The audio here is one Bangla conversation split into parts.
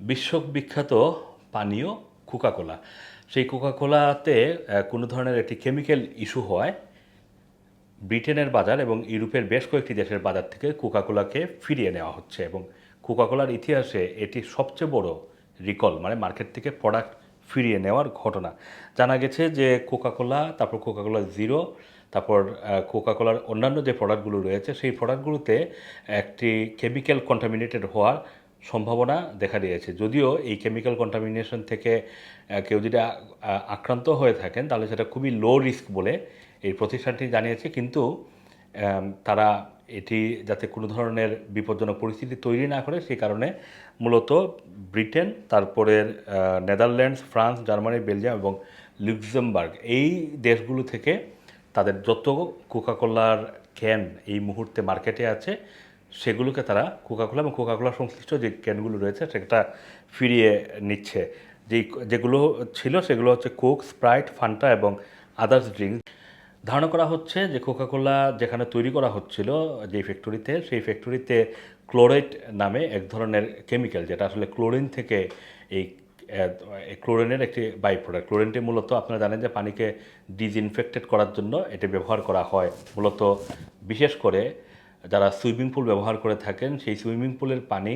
বিশ্ববিখ্যাত পানীয় কোকাকোলা। সেই কোকাকোলাতে কোনো ধরনের একটি কেমিক্যাল ইস্যু হওয়ায় ব্রিটেনের বাজার এবং ইউরোপের বেশ কয়েকটি দেশের বাজার থেকে কোকাকোলাকে ফিরিয়ে নেওয়া হচ্ছে এবং কোকাকোলার ইতিহাসে এটি সবচেয়ে বড় রিকল মানে মার্কেট থেকে প্রোডাক্ট ফিরিয়ে নেওয়ার ঘটনা। জানা গেছে যে কোকাকোলা, তারপর কোকাকোলা জিরো, তারপর কোকাকোলার অন্যান্য যে প্রোডাক্টগুলো রয়েছে, সেই প্রোডাক্টগুলোতে একটি কেমিক্যাল কন্টামিনেটেড হওয়ার সম্ভাবনা দেখা দিয়েছে। যদিও এই কেমিক্যাল কন্টামিনেশন থেকে কেউ যদি আক্রান্ত হয়ে থাকেন, তাহলে সেটা খুবই লো রিস্ক বলে এই প্রতিষ্ঠানটি জানিয়েছে। কিন্তু তারা এটি যাতে কোনো ধরনের বিপজ্জনক পরিস্থিতি তৈরি না করে, সেই কারণে মূলত ব্রিটেন, তারপরে নেদারল্যান্ডস, ফ্রান্স, জার্মানি, বেলজিয়াম এবং লুক্সেমবার্গ এই দেশগুলো থেকে তাদের যত কোকাকোলার ক্যান এই মুহূর্তে মার্কেটে আছে সেগুলোকে তারা কোকাকোলা এবং কোকাকোলা সংশ্লিষ্ট যে ক্যানগুলো রয়েছে সেটা ফিরিয়ে নিচ্ছে। যেই যেগুলো ছিল সেগুলো হচ্ছে কোক স্প্রাইট ফান্টা এবং আদার্স ড্রিঙ্ক ধারণা করা হচ্ছে যে কোকাকোলা যেখানে তৈরি করা হচ্ছিল, যেই ফ্যাক্টরিতে সেই ফ্যাক্টরিতে ক্লোরাইড নামে এক ধরনের কেমিক্যাল যেটা আসলে ক্লোরিন থেকে এই ক্লোরিনের একটি বাই প্রোডাক্ট ক্লোরিনটি মূলত আপনারা জানেন যে পানিকে ডিসইনফেক্টেড করার জন্য এটি ব্যবহার করা হয়। মূলত বিশেষ করে যারা সুইমিং পুল ব্যবহার করে থাকেন, সেই সুইমিং পুলের পানি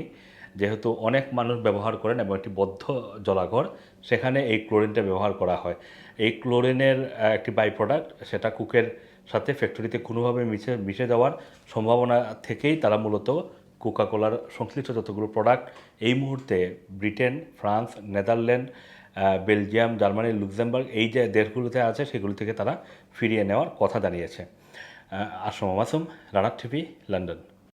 যেহেতু অনেক মানুষ ব্যবহার করেন এবং একটি বদ্ধ জলাঘর, সেখানে এই ক্লোরিনটা ব্যবহার করা হয়। এই ক্লোরিনের একটি বাই প্রোডাক্ট সেটা কুকের সাথে ফ্যাক্টরিতে কোনোভাবে মিশে মিশে যাওয়ার সম্ভাবনা থেকেই তারা মূলত কোকাকোলার সংশ্লিষ্ট যতগুলো প্রোডাক্ট এই মুহূর্তে Britain, France, Netherland Belgium, Germany, Luxembourg, এই যে দেশগুলোতে আছে, সেগুলো থেকে তারা ফিরিয়ে নেওয়ার কথা জানিয়েছে। আসম মাসুম রানার টিভি লন্ডন।